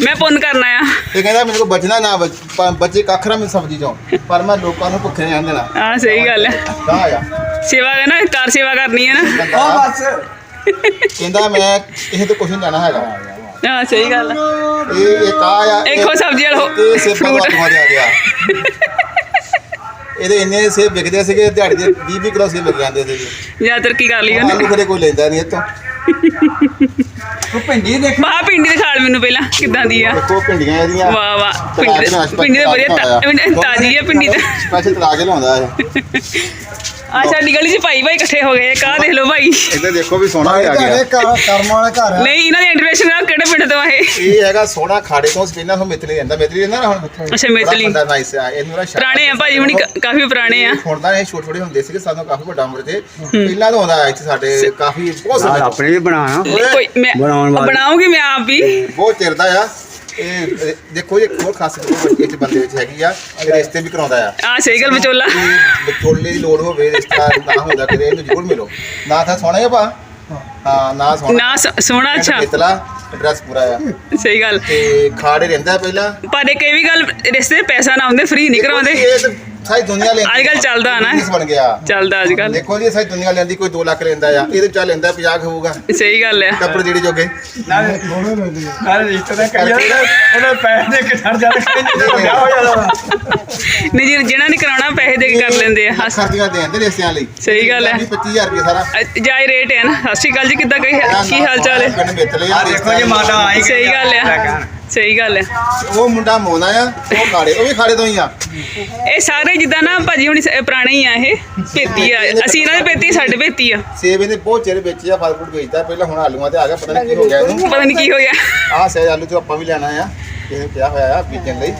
ਮੈਂ ਪੁੰਨ ਕਰਨਾ ਆ। ਇਹ ਕਹਿੰਦਾ ਮੈਨੂੰ ਕੋ ਬਚਣਾ ਨਾ ਬਚ- ਪ- ਬਚੇ ਕੱਖ ਨਾ ਮੈਨੂੰ ਸਬਜ਼ੀ ਚੋਂ। ਪਰ ਮੈਂ ਲੋਕਾਂ ਨੂੰ ਭੁੱਖੇ ਨਹੀਂ ਦੇਣਾ। ਹਾਂ ਸਹੀ ਗੱਲ ਹੈ ਕਾ ਆ। ਸੇਵਾ ਹੈ ਨਾ ਕਾਰ ਸੇਵਾ ਕਰਨੀ ਹੈ ਨਾ। ਕਹਿੰਦਾ ਕਹਿੰਦਾ ਮੈਂ ਕਿਸੇ ਤੋਂ ਕੁਝ ਨਹੀਂ ਜਾਣਾ ਹੈਗਾ। ਹਾਂ ਸਹੀ ਗੱਲ ਹੈ ਇਹ ਇਹ ਕਾ ਆ? ਇੱਕੋ ਸਬਜ਼ੀ ਵਾਲਾ ਇਹ ਸੇਬਾਂ ਦਾ ਫਰੂਟ ਹੱਥ ਮਾਰਿਆ ਗਿਆ ਇਹਦੇ ਇੰਨੇ ਸੇਬ ਵਿਕਦੇ ਸੀਗੇ ਦਿਹਾੜੀ ਦੇ 20 20 ਕਿਲੋ ਸੇਬ ਵਿਕ ਜਾਂਦੇ ਸੀਗੇ। ਜ਼ਿਆਦਾਤਰ ਕੀ ਕਰ ਲਈ ਆਲੂ ਉਹਨੇ ਕਦੇ ਕੋਈ ਲੈਂਦਾ ਨਹੀਂ ਇੱਥੋਂ। ਤੂੰ ਭਿੰਡੀ ਦੇਖ ਵਾਹ ਪਿੰਡੀ ਦੇ ਖਾਲ ਮੈਨੂੰ ਪਹਿਲਾਂ ਕਿੱਦਾਂ ਦੀ ਆ। ਦੇਖੋ ਭਿੰਡੀਆਂ ਇਹਦੀਆਂ। ਵਾਹ ਵਾਹ ਪਿੰਡੀ ਦੇ- ਪਿੰਡੀ ਵਧੀਆ ਤਾ- ਤਾਜ਼ੀ ਹੈ ਪਿੰਡੀ ਤੇ। ਸਪੈਸ਼ਲ ਤਲਾ ਕੇ ਲਾਉਂਦਾ ਹੈ ਆ ਸਾਡੀ ਗਲੀ 'ਚ ਭਾਈ ਭਾਈ ਇਕੱਠੇ ਹੋ ਗਏ ਕਾ ਦੇਖ ਲਓ ਭਾਈ। ਇੱਧਰ ਦੇਖੋ ਵੀ ਸੋਹਣਾ ਵੀ ਆ ਗਿਆ। ਕਰਮ ਵਾਲੇ ਘਰ ਆ। ਨਹੀਂ ਇਹਨਾਂ ਦੀ ਇੰਟਰਵੈਸ਼ਨ ਆ ਕਿਹੜੇ ਪਿੰਡ ਤੋਂ ਆ ਇਹ? ਇਹ ਹੈਗਾ ਸੋਹਣਾ ਖਾੜੇ ਤੋਂ ਸਪੇਨਾ ਤੋਂ ਮਿਤਲੀ ਰਹਿੰਦਾ। ਮਿਤਲੀ ਰਹਿੰਦਾ ਨਾ ਹੁਣ? ਅੱਛਾ, ਮਿਤਲੀ। ਬੰਦਾ ਨਾਈਸ ਆ ਇਹਨੂੰ ਨਾ ਪੁਰਾਣੇ ਆ ਭਾਜੀ ਹੁਣੀ ਕਾਫੀ ਪੁਰਾਣੇ ਆ। ਹੁਣ ਤਾਂ ਇਹ ਛੋਟੇ ਛੋਟੇ ਹੁੰਦੇ ਸੀਗੇ ਸਾਨੂੰ ਕਾਫੀ ਵੱਡਾ ਉਮਰ ਤੇ ਪਹਿਲਾਂ ਤੋਂ ਆਉਂਦਾ ਇੱਥੇ ਸਾਡੇ ਕਾਫੀ ਬਹੁਤ ਤੋਂ। ਆਪਣੇ ਵੀ ਬਣਾਣਾ ਕੋਈ ਮੈਂ ਬਣਾਉਣ। ਬਣਾਉਂਗੀ ਮੈਂ ਆਪ ਵੀ। ਬਹੁਤ ਚਿਰ ਦਾ ਆ। ਇਹ ਇਹ ਦੇਖੋ ਇਹ ਹੋਰ ਖਾਸ ਬੱਚੇ ਚ ਬੰਦੇ ਵਿੱਚ ਹੈਗੀ ਆ ਇਹ ਰਿਸ਼ਤੇ ਵੀ ਕਰਾਉਂਦਾ ਆ। ਆ ਸਹੀ ਗੱਲ ਵਿਚੋਲਾ। ਵਿਚੋਲੇ ਦੀ ਲੋੜ ਹੋਵੇ ਰਿਸ਼ਤਾ ਨਾ ਹੁੰਦਾ ਕਿਤੇ ਇਹਨੂੰ ਜ਼ਰੂਰ ਮਿਲੋ। ਨਾ ਤਾਂ ਸੋਹਣਾ ਹੈ ਭਾ। ਹਾਂ। ਨਾ ਸੋਹਣਾ। ਨਾ ਸ- ਸੋਹਣਾ ਅੱਛਾ। ਕਿਤਲਾ ਐਡਰੈਸ ਪੂਰਾ ਆ। ਸਹੀ ਗੱਲ। ਤੇ ਖਾੜੇ ਰਹਿੰਦਾ ਪਹਿਲਾਂ। ਪਰ ਇੱਕ ਇਹ ਵੀ ਗੱਲ ਰਿਸ਼ਤੇ ਪੈਸਾ ਨਾ ਹੁੰਦੇ ਫ੍ਰੀ ਨਹੀਂ ਕਰਾਉਂਦੇ। ਇਹ ਤਾਂ ਸਾਰੀ ਦੁਨੀਆ ਲੈਂਦੀ ਅੱਜ ਕੱਲ੍ਹ ਚੱਲਦਾ ਨਾ। business ਬਣ ਗਿਆ। ਚੱਲਦਾ ਅੱਜ ਕੱਲ ਦੇਖੋ ਜੀ ਸਾਰੀ ਦੁਨੀਆ ਲੈਂਦੀ ਕੋਈ 2 ਲੱਖ ਲੈਂਦਾ ਆ। ਇਹਦੇ ਚੱਲ ਲੈਂਦਾ 50 ਹੋਊਗਾ। ਸਹੀ ਗੱਲ ਆ। ਕੱਪੜੇ ਜਿਹੜੇ ਜੋਗੇ। ਨਾਲੇ ਨਾਲੇ ਰਿਸ਼ਤੇ ਦਾ ਕਈ ਉਹਨੇ ਉਹਨੇ ਪੈਸੇ ਦੇ ਕੇ ਛੱਡ ਜਾਣਾ ਕਹਿੰਦੇ ਵਿਆਹ ਹੋ ਜਾਣਾ ਵਾ। ਨਹੀਂ ਜੀ ਜਿਹਨਾਂ ਨੇ ਕਰਾਉਣਾ ਪੈਸੇ ਦੇ ਕੇ ਕਰ ਲੈਂਦੇ ਆ। ਹੱਸ- ਖਰਚੀਆਂ ਦੇ ਦਿੰਦੇ ਰਿਸ਼ਤਿਆਂ ਲਈ। ਸਹੀ ਗੱਲ ਹੈ। 25000 ਰੁਪਏ ਸਾਰਾ। ਅ- ਜਾਇ ਰੇਟ ਹੈ ਨਾ। ਸਤਿ ਸ਼੍ਰੀ ਅਕਾਲ ਜੀ ਕਿੱਦਾਂ ਕੀ ਕੀ ਹਾਲ ਚਾਲ ਹੈ ਪਿੰਡ ਮਿੱਤਲੇ ਆ ਦੇਖੋ ਜੀ ਮਾਤਾ ਆਈ ਗਈ ਸਹੀ ਗੱਲ ਆ। ਸਹੀ ਗੱਲ ਹੈ। ਉਹ ਮੁੰਡਾ ਮੋਨਾ ਆ ਉਹ ਖਾੜੇ ਉਹ ਵੀ ਖਾੜੇ ਤੋਂ ਹੀ ਆ। ਇਹ ਸਾਰੇ ਜਿੱਦਾਂ ਨਾ ਭਾਜੀ ਹੁਣੀ ਪੁਰਾਣੇ ਹੀ ਆ ਇਹ ਪੇਤੀ ਆ। ਅਸੀਂ ਇਹਨਾਂ ਦੇ ਪੇਤੀ ਸਾਡੇ ਪੇਤੀ ਆ। ਸੇਬ ਇਹਨੇ ਬਹੁਤ ਚਿਰ ਵੇਚੇ ਆ ਫਲ ਫਰੂਟ ਵੇਚਦਾ ਪਹਿਲਾਂ ਹੁਣ ਆਲੂਆਂ ਤੇ ਆ ਗਿਆ ਪਤਾ ਨਹੀਂ ਕੀ ਹੋ ਗਿਆ ਇਹਨੂੰ। ਪਤਾ ਨਹੀਂ ਕੀ ਹੋ ਗਿਆ। ਆਹ ਸਹਿਜ ਆਲੂ ਤੇ ਆਪਾਂ ਵੀ ਲੈਣਾ ਆ ਇਹ ਕਿਹਾ ਹੋਇਆ ਆ ਬੀਜਣ ਲਈ।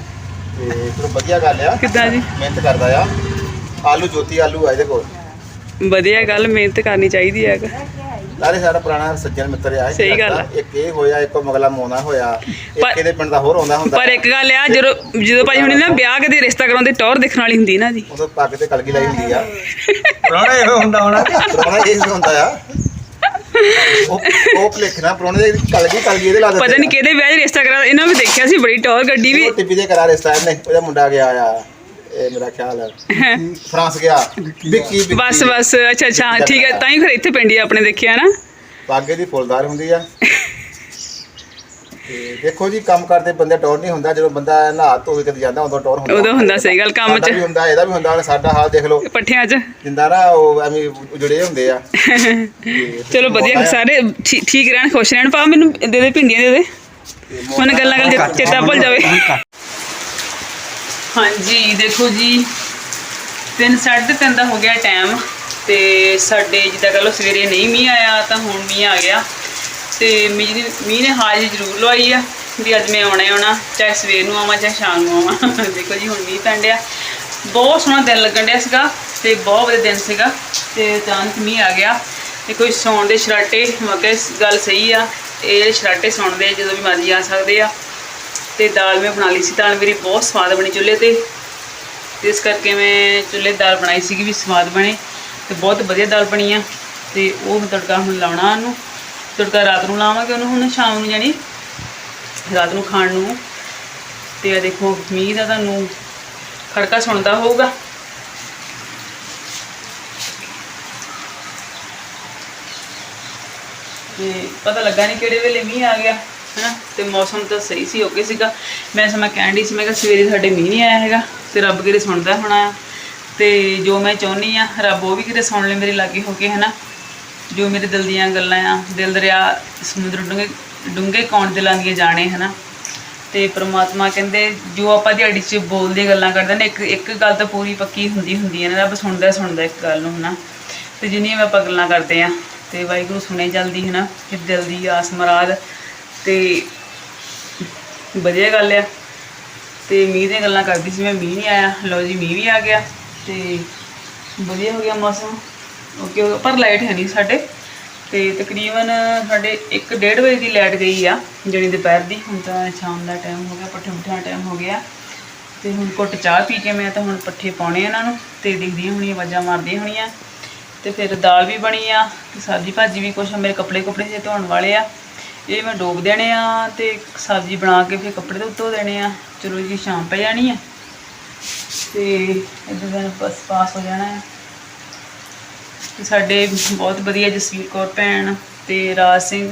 ਤੇ ਚਲੋ ਵਧੀਆ ਗੱਲ ਆ ਕਿੱਦਾਂ ਜੀ? ਮਿਹਨਤ ਕਰਦਾ ਆ। ਆਲੂ ਜੋਤੀ ਆਲੂ ਆ ਇਹਦੇ ਕੋਲ। ਵਧੀਆ ਗੱਲ ਮਿਹਨਤ ਕਰਨੀ ਚਾਹੀਦੀ ਹੈ ਸਾਰੇ ਸਾਡਾ ਪੁਰਾਣਾ ਸੱਜਣ ਮਿੱਤਰ ਆ ਸਹੀ ਗੱਲ ਆ। ਇੱਕ ਇਹ ਹੋਇਆ ਇੱਕ ਮਗਲਾ ਮੋਨਾ ਹੋਇਆ ਇੱਕ ਪਰ- ਇਹਦੇ ਪਿੰਡ ਦਾ ਹੋਰ ਆਉਂਦਾ ਹੁੰਦਾ। ਪਰ ਇੱਕ ਗੱਲ ਆ ਜਦੋਂ ਜਦੋਂ ਭਾਜੀ ਹੁਣੀ ਨਾ ਵਿਆਹ ਕਦੇ ਰਿਸ਼ਤਾ ਕਰਾਉਂਦੇ ਟੌਰ ਦੇਖਣ ਵਾਲੀ ਹੁੰਦੀ ਨਾ ਜੀ। ਉਦੋਂ ਪੱਗ ਤੇ ਕਲਗੀ ਲਾਈ ਹੁੰਦੀ ਆ। ਪੁਰਾਣਾ ਇਹੋ ਹੁੰਦਾ ਹੋਣਾ। ਪੁਰਾਣਾ ਇਹ ਹੁੰਦਾ ਆ। ਉਹ ਉਹ ਭਲੇਖਣਾ ਪੁਰਾਣੇ ਦੇ ਕਲਗੀ ਕਲਗੀ ਇਹਦੇ ਲਾ ਦਿੰਦੇ ਪਤਾ ਨਹੀਂ ਕਿਹਦੇ ਵਿਆਹ 'ਚ ਰਿਸ਼ਤਾ ਕਰਾ ਇਹਨਾਂ ਵੀ ਦੇਖਿਆ ਸੀ ਬੜੀ ਟੌਰ ਗੱਡੀ ਵੀ। ਉਹ ਟਿੱਪੀ ਦੇ ਕਰਾ ਰਿਸ਼ਤਾ ਇਹਨੇ ਉਹਦਾ ਮੁੰਡਾ ਗਿਆ ਆ। ਇਹ ਮੇਰਾ ਖਿਆਲ ਹੈ। ਫਰਾਂਸ ਗਿਆ। ਵਿੱਕੀ ਵਿੱਕੀ ਬਸ ਬਸ ਅੱਛਾ ਅੱਛਾ ਹਾਂ, ਠੀਕ ਹੈ ਤਾਂ ਹੀ ਫਿਰ ਇੱਥੇ ਪਿੰਡੀ ਆਪਣੇ ਦੇਖਿਆ ਨਾ। ਪਾਗੇ ਦੀ ਫੁੱਲਦਾਰ ਹੁੰਦੀ ਆ। ਤੇ ਦੇਖੋ ਜੀ ਕੰਮ ਕਰਦੇ ਬੰਦੇ ਟੌਰ ਨਹੀਂ ਹੁੰਦਾ। ਜਦੋਂ ਬੰਦਾ ਨਹਾ ਧੋ ਕੇ ਕਦੇ ਜਾਂਦਾ ਉਦੋਂ ਟੌਰ ਹੁੰਦਾ। ਉਦੋਂ ਹੁੰਦਾ ਸਹੀ ਗੱਲ ਕੰਮ ਸਾਡਾ ਵੀ 'ਚ ਹੁੰਦਾ ਇਹਦਾ ਵੀ ਹੁੰਦਾ ਸਾਡਾ ਹਾਲ ਦੇਖ ਲਓ। ਪੱਠਿਆਂ 'ਚ। ਜਿੰਦਾ ਨਾ ਉਹ ਐਵੇਂ ਉਜੜੇ ਹੁੰਦੇ ਆ। ਤੇ ਚਲੋ ਵਧੀਆ ਸਾਰੇ ਠੀ- ਠੀਕ ਰਹਿਣ ਖੁਸ਼ ਰਹਿਣ। ਪਾ ਮੈਨੂੰ ਦੇ ਦੇ ਭਿੰਡੀਆਂ ਦੇ ਦੇ। ਹੁਣ ਗੱਲਾਂ ਗੱਲ ਚੇਤਾ ਭੁੱਲ ਜਾਵੇ। ਹਾਂਜੀ, ਦੇਖੋ ਜੀ। ਤਿੰਨ ਸਾਢੇ ਤਿੰਨ ਦਾ ਹੋ ਗਿਆ ਟਾਈਮ ਤੇ ਸਾਡੇ ਜਿੱਦਾਂ ਕਹ ਲਓ ਸਵੇਰੇ ਨਹੀਂ ਮੀਂਹ ਆਇਆ, ਤਾਂ ਹੁਣ ਮੀਂਹ ਆ ਗਿਆ। ਤੇ ਮੀਂਹ ਦੀ- ਮੀਂਹ ਨੇ ਹਾਜ਼ਰੀ ਜ਼ਰੂਰ ਲਵਾਈ ਆ ਵੀ ਅੱਜ ਮੈਂ ਆਉਣਾ ਆਉਣਾ, ਚਾਹੇ ਸਵੇਰ ਨੂੰ ਆਵਾਂ, ਚਾਹੇ ਸ਼ਾਮ ਨੂੰ ਆਵਾਂ। ਦੇਖੋ ਜੀ, ਹੁਣ ਮੀਂਹ ਪੈਣ ਡਿਆ। ਬਹੁਤ ਸੋਹਣਾ ਦਿਨ ਲੱਗਣ ਡਿਆ ਸੀਗਾ ਤੇ ਬਹੁਤ ਵਧੀਆ ਦਿਨ ਸੀਗਾ ਤੇ ਅਚਾਨਕ ਮੀਂਹ ਆ ਗਿਆ। ਤੇ ਕੋਈ ਸੌਣ ਦੇ ਸ਼ਰਾਟੇ ਮਗੇ ਗੱਲ ਸਹੀ ਆ, ਇਹ ਸ਼ਰਾਟੇ ਸੌਣਦੇ ਜਦੋਂ ਵੀ ਮਰਜ਼ੀ ਆ ਸਕਦੇ ਆ। ਤੇ ਦਾਲ ਮੈਂ ਬਣਾ ਲਈ ਸੀ। ਦਾਲ ਮੇਰੀ ਬਹੁਤ ਸਵਾਦ ਬਣੀ ਚੁੱਲ੍ਹੇ ਤੇ। ਇਸ ਕਰਕੇ ਮੈਂ ਚੁੱਲ੍ਹੇ ਤੇ ਦਾਲ ਬਣਾਈ ਸੀਗੀ ਵੀ ਸਵਾਦ ਬਣੇ। ਤੇ ਬਹੁਤ ਵਧੀਆ ਦਾਲ ਬਣੀ ਆ। ਤੇ ਉਹ ਤੜਕਾ ਹੁਣ ਲਾਉਣਾ ਉਹਨੂੰ। ਤੜਕਾ ਰਾਤ ਨੂੰ ਲਾਵਾਂਗੇ ਉਹਨੂੰ। ਹੁਣ ਸ਼ਾਮ ਨੂੰ ਜਾਣੀ ਰਾਤ ਨੂੰ ਖਾਣ ਨੂੰ। ਤੇ ਆ ਦੇਖੋ, ਮੀਂਹ ਦਾ ਤੁਹਾਨੂੰ ਖੜਕਾ ਸੁਣਦਾ ਹੋਊਗਾ। ਤੇ ਪਤਾ ਲੱਗਾ ਨਹੀਂ ਕਿਹੜੇ ਵੇਲੇ ਮੀਂਹ ਆ ਗਿਆ। ਹਨਾ? ਤੇ ਮੌਸਮ ਤਾਂ ਸਹੀ ਸੀ ਓਕੇ ਸੀਗਾ। ਮੈਂ ਸਮਾਂ ਕਹਿਣ ਸੀ, ਮੈਂ ਕਿਹਾ ਸਵੇਰੇ ਸਾਡੇ ਮੀਂਹ ਨਹੀਂ ਆਇਆ ਹੈਗਾ, ਤੇ ਰੱਬ ਕਿਤੇ ਸੁਣਦਾ ਹੋਣਾ ਆ। ਤੇ ਜੋ ਮੈਂ ਚਾਹੁੰਦੀ ਆ, ਰੱਬ ਉਹ ਵੀ ਕਿਤੇ ਸੁਣ ਲੈ ਮੇਰੇ ਲਾਗੇ ਹੋ ਕੇ, ਹਨਾ। ਜੋ ਮੇਰੇ ਦਿਲ ਦੀਆਂ ਗੱਲਾਂ ਆ, ਦਿਲ ਦਰਿਆ, ਸਮੁੰਦਰ ਡੂੰਘੇ ਡੂੰਘੇ ਕੌਣ ਦਿਲਾਂ ਦੀਆਂ ਜਾਣੇ, ਹਨਾ। ਤੇ ਪ੍ਰਮਾਤਮਾ ਕਹਿੰਦੇ, ਜੋ ਆਪਾਂ ਦਿਹਾੜੀ 'ਚ ਬੋਲਦੇ ਗੱਲਾਂ ਕਰਦੇ ਨੇ, ਇੱਕ ਇੱਕ ਗੱਲ ਤਾਂ ਪੂਰੀ ਪੱਕੀ ਹੁੰਦੀ ਹੁੰਦੀ ਹੈ ਨਾ, ਰੱਬ ਸੁਣਦਾ ਸੁਣਦਾ ਇੱਕ ਗੱਲ ਨੂੰ, ਹਨਾ। ਤੇ ਜਿੰਨੀਆਂ ਵੀ ਆਪਾਂ ਗੱਲਾਂ ਕਰਦੇ ਆ, ਤੇ ਵਾਹਿਗੁਰੂ ਸੁਣੇ ਜਲਦੀ, ਹਨਾ, ਕਿ ਦਿਲ ਦੀ ਆਸ ਮਰਾਦ ਤੇ ਵਧੀਆ ਗੱਲ ਆ। ਤੇ ਮੀਂਹ ਦੀਆਂ ਗੱਲਾਂ ਕਰਦੀ ਸੀ ਮੈਂ, ਮੀਂਹ ਨਹੀਂ ਆਇਆ। ਲਓ ਜੀ, ਮੀਂਹ ਵੀ ਆ ਗਿਆ ਤੇ ਵਧੀਆ ਹੋ ਗਿਆ ਮੌਸਮ। ਓਕੇ ਹੋ ਗਿਆ। ਪਰ ਲਾਈਟ ਹੈ ਨਹੀਂ ਸਾਡੇ। ਤੇ ਤਕਰੀਬਨ ਸਾਡੇ 1:30 ਵਜੇ ਦੀ ਲਾਈਟ ਗਈ ਆ ਜਿਹੜੀ ਦੁਪਹਿਰ ਦੀ। ਹੁਣ ਤਾਂ ਸ਼ਾਮ ਦਾ ਟਾਈਮ ਹੋ ਗਿਆ, ਪੱਠੇ ਪੁੱਠਿਆਂ ਟਾਈਮ ਹੋ ਗਿਆ। ਤੇ ਹੁਣ ਘੁੱਟ ਚਾਹ ਪੀ ਕੇ ਮੈਂ ਤਾਂ ਹੁਣ ਪੱਠੇ ਪਾਉਣੇ ਇਹਨਾਂ ਨੂੰ ਤੇ ਦਿਖਦੀਆਂ ਹੋਣੀਆਂ ਆਵਾਜ਼ਾਂ ਮਾਰਦੀਆਂ ਹੋਣੀਆਂ। ਤੇ ਫਿਰ ਦਾਲ ਵੀ ਬਣੀ ਆ, ਤੇ ਸਬਜ਼ੀ ਭਾਜੀ ਵੀ ਕੁਛ ਮੇਰੇ ਕੱਪੜੇ ਕੁਪੜੇ ਜੇ ਧੋਣ ਵਾਲੇ ਆ। ਇਹ ਮੈਂ ਡੋਬ ਦੇਣੇ ਆ ਤੇ ਸਬਜ਼ੀ ਬਣਾ ਕੇ ਫਿਰ ਕੱਪੜੇ ਤੋਂ ਧੋ ਦੇਣੇ ਆ। ਚਲੋ ਜੀ, ਸ਼ਾਮ ਪੈ ਜਾਣੀ ਆ। ਤੇ ਇਦਾਂ ਦਿਨ ਬਸ ਪਾਸ ਹੋ ਜਾਣਾ ਹੈ ਸਾਡੇ ਬਹੁਤ ਵਧੀਆ ਜਸਵੀਰ ਕੌਰ ਭੈਣ ਤੇ ਰਾਜ ਸਿੰਘ।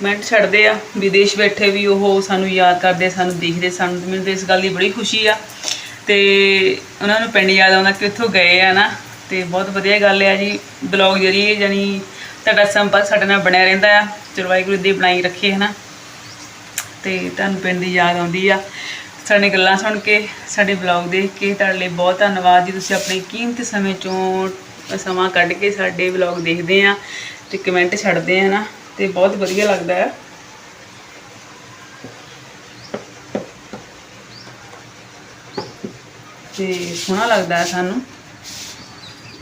ਕਮੈਂਟ ਛੱਡਦੇ ਆ, ਵਿਦੇਸ਼ ਬੈਠੇ ਵੀ ਉਹ ਸਾਨੂੰ ਯਾਦ ਕਰਦੇ, ਸਾਨੂੰ ਦੇਖਦੇ, ਸਾਨੂੰ ਮੈਨੂੰ ਤਾਂ ਇਸ ਗੱਲ ਦੀ ਬੜੀ ਖੁਸ਼ੀ ਆ। ਤੇ ਉਹਨਾਂ ਨੂੰ ਪਿੰਡ ਯਾਦ ਆਉਂਦਾ ਕਿ ਉੱਥੋਂ ਗਏ ਆ ਨਾ। ਤੇ ਬਹੁਤ ਵਧੀਆ ਗੱਲ ਆ ਜੀ। ਬਲੌਗ ਜਰੀਏ ਜਾਨੀ ਤੁਹਾਡਾ ਸੰਪਰਕ ਸਾਡੇ ਨਾਲ ਬਣਿਆ ਰਹਿੰਦਾ ਆ। ਚਲੋ ਵਾਹਿਗੁਰੂ ਦੀ ਬਣਾਈ ਰੱਖੇ ਨਾ। ਤੇ ਤੁਹਾਨੂੰ ਪਿੰਡ ਦੀ ਯਾਦ ਆਉਂਦੀ ਆ। ਸਾਡੇ ਗੱਲਾਂ ਸੁਣ ਕੇ, ਸਾਡੇ ਬਲੌਗ ਦੇਖ ਕੇ ਤੁਹਾਡੇ ਲਈ ਬਹੁਤ ਧੰਨਵਾਦ ਜੀ। ਤੁਸੀਂ ਆਪਣੇ ਕੀਮਤੀ ਸਮੇਂ ਚੋਂ ਸਮਾਂ ਕੱਢ ਕੇ ਸਾਡੇ ਬਲੌਗ ਦੇਖਦੇ ਆ ਤੇ ਕਮੈਂਟ ਛੱਡਦੇ ਆ ਨਾ, ਤੇ ਬਹੁਤ ਵਧੀਆ ਲੱਗਦਾ ਹੈ ਤੇ ਸੋਹਣਾ ਲੱਗਦਾ ਹੈ ਸਾਨੂੰ।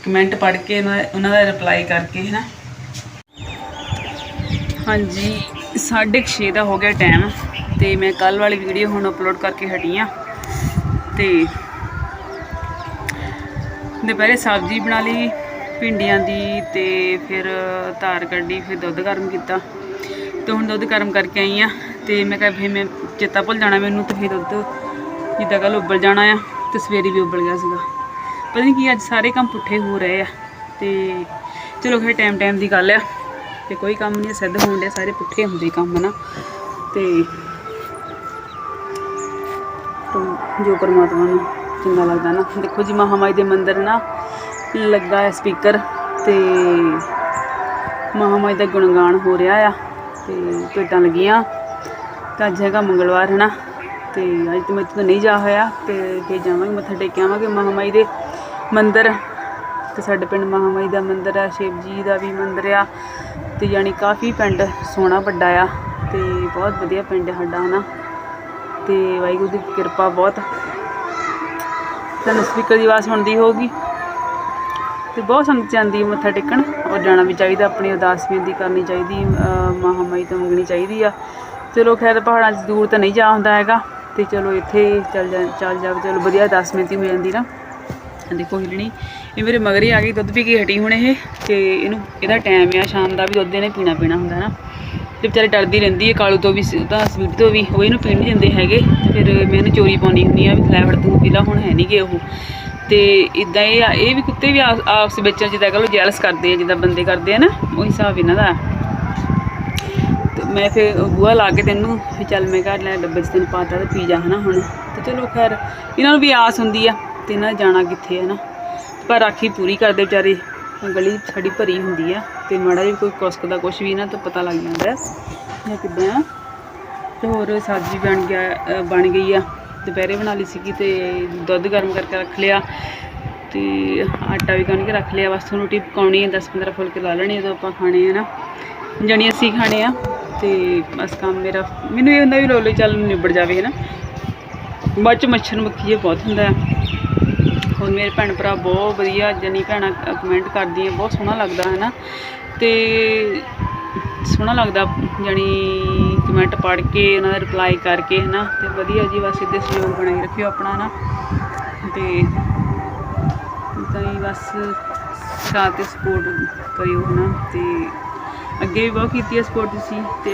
ਕਮੈਂਟ ਪੜ੍ਹ ਕੇ ਉਹਨਾਂ ਉਹਨਾਂ ਦਾ ਰਿਪਲਾਈ ਕਰਕੇ ਹੈ ਨਾ। ਹਾਂਜੀ 6:30 ਦਾ ਹੋ ਗਿਆ ਟਾਈਮ ਤੇ ਮੈਂ ਕੱਲ ਵਾਲੀ ਵੀਡੀਓ ਹੁਣ ਅਪਲੋਡ ਕਰਕੇ ਹਟੀ ਆ। ਤੇ ਦੁਪਹਿਰੇ ਸਬਜ਼ੀ ਬਣਾ ਲਈ, ਭਿੰਡੀਆਂ ਦੀ ਤੇ ਫਿਰ ਧਾਰ ਕੱਢੀ, ਫਿਰ ਦੁੱਧ ਗਰਮ ਕੀਤਾ। ਤੇ ਹੁਣ ਦੁੱਧ ਗਰਮ ਕਰਕੇ ਆਈ ਆ ਤੇ ਮੈਂ ਕਿਹਾ ਫਿਰ ਮੈਂ ਚੇਤਾ ਭੁੱਲ ਜਾਣਾ ਮੈਨੂੰ ਤੇ ਫਿਰ ਦੁੱਧ ਜਿੱਦਾਂ ਕੱਲ ਉਬਲ ਜਾਣਾ ਆ ਤੇ ਸਵੇਰੇ ਵੀ ਉਬਲ ਗਿਆ ਸੀਗਾ। ਪਤਾ ਨਹੀਂ ਕੀ ਅੱਜ ਸਾਰੇ ਕੰਮ ਪੁੱਠੇ ਹੋ ਰਹੇ ਆ ਤੇ ਚਲੋ ਖੈਰ ਟਾਈਮ ਟਾਈਮ ਦੀ ਗੱਲ ਆ। ਤੇ ਕੋਈ ਕੰਮ ਨਹੀਂ, ਸਿੱਧ ਹੋਣ ਦੇ ਸਾਰੇ ਪੁੱਠੇ ਹੁੰਦੇ ਕੰਮ ਨਾ ਤੇ ਜੋ ਪਰਮਾਤਮਾ ਨੂੰ ਚੰਗਾ ਲੱਗਦਾ ਨਾ ਦੇਖੋ ਜੀ, ਮਹਾਮਾਈ ਦੇ ਮੰਦਿਰ ਨਾ ਲੱਗਾ ਹੈ ਸਪੀਕਰ ਤੇ ਮਹਾਮਾਈ ਦਾ ਗੁਣਗਾਨ ਹੋ ਰਿਹਾ ਆ ਤੇ ਭੇਟਾਂ ਲੱਗੀਆਂ। ਤੇ ਅੱਜ ਹੈਗਾ ਮੰਗਲਵਾਰ ਹੈ ਨਾ ਤੇ ਅੱਜ ਤੇ ਮੈਂ ਤਾਂ ਨਹੀਂ ਜਾ ਹੋਇਆ ਤੇ ਫੇਰ ਜਾਵਾਂਗੇ, ਮੱਥਾ ਟੇਕ ਕੇ ਆਵਾਂਗੇ ਮਹਾਮਾਈ ਦੇ ਮੰਦਿਰ। ਤੇ ਸਾਡੇ ਪਿੰਡ ਮਹਾਮਾਈ ਦਾ ਮੰਦਿਰ ਆ, ਸ਼ਿਵ ਜੀ ਦਾ ਵੀ ਮੰਦਿਰ ਆ ਤੇ ਯਾਨੀ ਕਾਫੀ ਪਿੰਡ ਸੋਹਣਾ ਵੱਡਾ ਆ ਤੇ ਬਹੁਤ ਵਧੀਆ ਪਿੰਡ ਹੈ ਸਾਡਾ, ਹਨਾ? ਤੇ ਵਾਹਿਗੁਰੂ ਦੀ ਕਿਰਪਾ ਬਹੁਤ। ਤੁਹਾਨੂੰ ਸਪੀਕਰ ਦੀ ਆਵਾਜ਼ ਸੁਣਦੀ ਹੋਊਗੀ। ਤੇ ਬਹੁਤ ਸੰਗਤ ਜਾਂਦੀ ਮੱਥਾ ਟੇਕਣ ਔਰ ਜਾਣਾ ਵੀ ਚਾਹੀਦਾ, ਆਪਣੀ ਅਰਦਾਸ ਬੇਨਤੀ ਕਰਨੀ ਚਾਹੀਦੀ, ਅਹ, ਮਹਾਮਾਈ ਤੋਂ ਮੰਗਣੀ ਚਾਹੀਦੀ ਆ। ਚਲੋ ਖੈਰ, ਪਹਾੜਾਂ 'ਚ ਦੂਰ ਤਾਂ ਨਹੀਂ ਜਾ ਹੁੰਦਾ ਹੈਗਾ। ਤੇ ਚਲੋ ਇੱਥੇ ਚੱਲ ਜਾ ਚੱਲ ਜਾ, ਚਲੋ ਵਧੀਆ ਅਰਦਾਸ ਬੇਨਤੀ ਹੋ ਜਾਂਦੀ ਨਾ। ਦੇਖੋ ਹਿਲਣੀ। ਇਹ ਮੇਰੇ ਮਗਰ ਆ ਗਈ, ਦੁੱਧ ਪੀ ਕੇ ਹਟੀ ਹੁਣ ਇਹ, ਤੇ ਇਹਨੂੰ, ਇਹਦਾ ਟਾਈਮ ਆ, ਸ਼ਾਮ ਦਾ ਵੀ ਦੁੱਧ ਇਹਨੇ ਪੀਣਾ ਪੀਣਾ ਹੁੰਦਾ ਨਾ। ਤੇ ਵਿਚਾਰੀ ਡਰਦੀ ਰਹਿੰਦੀ ਹੈ, ਕਾਲੂ ਤੋਂ ਵੀ ਤਾਂ ਸਵੀਟ ਤੋਂ ਵੀ, ਉਹ ਇਹਨੂੰ ਪੀਣ ਨਹੀਂ ਦਿੰਦੇ ਹੈਗੇ। ਤੇ ਫਿਰ ਮੈਂ ਇਹਨੂੰ ਚੋਰੀ ਪਾਉਣੀ ਹੁੰਦੀ ਆ ਵੀ ਲੈ ਫੜ ਤੂੰ ਪੀਲਾ ਹੁਣ ਹੈ ਨਹੀਂ ਗੇ ਉਹ। ਤੇ ਇਦਾਂ ਇਹ ਆ, ਇਹ ਵੀ ਕੁੱਤੇ ਵੀ ਆਪਸ ਵਿੱਚ ਜਿੱਦਾਂ ਕਹ ਲਓ ਜੈਲਸ ਕਰਦੇ ਆ, ਜਿੱਦਾਂ ਬੰਦੇ ਕਰਦੇ ਆ ਨਾ, ਉਹ ਹਿਸਾਬ ਇਹਨਾਂ ਦਾ। ਤੇ ਮੈਂ ਫਿਰ ਬੂਹਾ ਲਾ ਕੇ ਤੈਨੂੰ, ਵੀ ਚੱਲ ਮੈਂ ਘਰ ਲੈ ਡੱਬੇ 'ਚ ਤੈਨੂੰ ਪਾਤਾ ਤੇ ਪੀ ਜਾ ਹਨਾ ਹੁਣ। ਤੇ ਚਲੋ ਖੈਰ, ਇਹਨਾਂ ਨੂੰ ਵੀ ਆਸ ਹੁੰਦੀ ਆ, ਤੇ ਇਹਨਾਂ ਨੇ ਜਾਣਾ ਕਿੱਥੇ ਹੈ ਨਾ। ਪਰ ਰਾਖੀ ਪੂਰੀ ਕਰਦੇ ਵਿਚਾਰੇ ਗਲੀ ਸਾਡੀ ਭਰੀ ਹੁੰਦੀ ਆ ਤੇ ਮਾੜਾ ਜਿਹਾ ਕੋਈ ਕੁਸਕ ਦਾ ਕੁਛ ਵੀ ਨਾ ਤਾਂ ਪਤਾ ਲੱਗ ਜਾਂਦਾ ਜਾਂ ਕਿੱਦਾਂ ਆ? ਤੇ ਹੋਰ ਸਬਜ਼ੀ ਬਣ ਗਿਆ ਬਣ ਗਈ ਆ। ਦੁਪਹਿਰੇ ਬਣਾ ਲਈ ਸੀਗੀ ਤੇ ਦੁੱਧ ਗਰਮ ਕਰਕੇ ਰੱਖ ਲਿਆ ਤੇ ਆਟਾ ਵੀ ਗੁੰਨ ਕੇ ਰੱਖ ਲਿਆ। ਬਸ ਹੁਣ ਰੋਟੀ ਪਕਾਉਣੀ ਹੈ 10 15 ਫੁਲਕੇ ਲਾ ਲੈਣੇ ਜਦੋਂ ਆਪਾਂ ਖਾਣੇ ਆ ਨਾ। ਜਾਣੀ ਅਸੀਂ ਖਾਣੇ ਆ ਤੇ ਬਸ ਕੰਮ ਮੇਰਾ, ਮੈਨੂੰ ਇਹ ਹੁੰਦਾ ਵੀ ਲੋਲੇ ਚੱਲ ਨਿਬੜ ਜਾਵੇ ਹੈ ਨਾ ਬਾਅਦ ਚ ਮੱਛਰ ਮੱਖੀ ਇਹ ਬਹੁਤ ਹੁੰਦਾ। ਹੈ ਹੁਣ ਮੇਰੇ ਭੈਣ ਭਰਾ ਬਹੁਤ ਵਧੀਆ, ਜਨੀ ਭੈਣਾਂ ਕਮੈਂਟ ਕਰਦੀ ਹੈ ਬਹੁਤ ਸੋਹਣਾ ਲੱਗਦਾ ਹੈ ਨਾ ਤੇ ਸੋਹਣਾ ਲੱਗਦਾ, ਜਾਣੀ ਕਮੈਂਟ ਪੜ੍ਹ ਕੇ, ਉਹਨਾਂ ਦਾ ਰਿਪਲਾਈ ਕਰਕੇ ਹੈ ਨਾ ਤੇ ਵਧੀਆ ਜੀ, ਬਸ ਇੱਦਾਂ ਸਹਿਯੋਗ ਬਣਾਈ ਰੱਖਿਓ ਆਪਣਾ ਨਾ ਤੇ ਤਾਂ ਹੀ ਬਸ ਸਾਥ ਤੇ ਸਪੋਰਟ ਕਰਿਓ ਹੈ ਨਾ ਤੇ ਅੱਗੇ ਵੀ ਬਹੁਤ ਕੀਤੀ ਹੈ ਸਪੋਰਟ ਤੁਸੀਂ, ਤੇ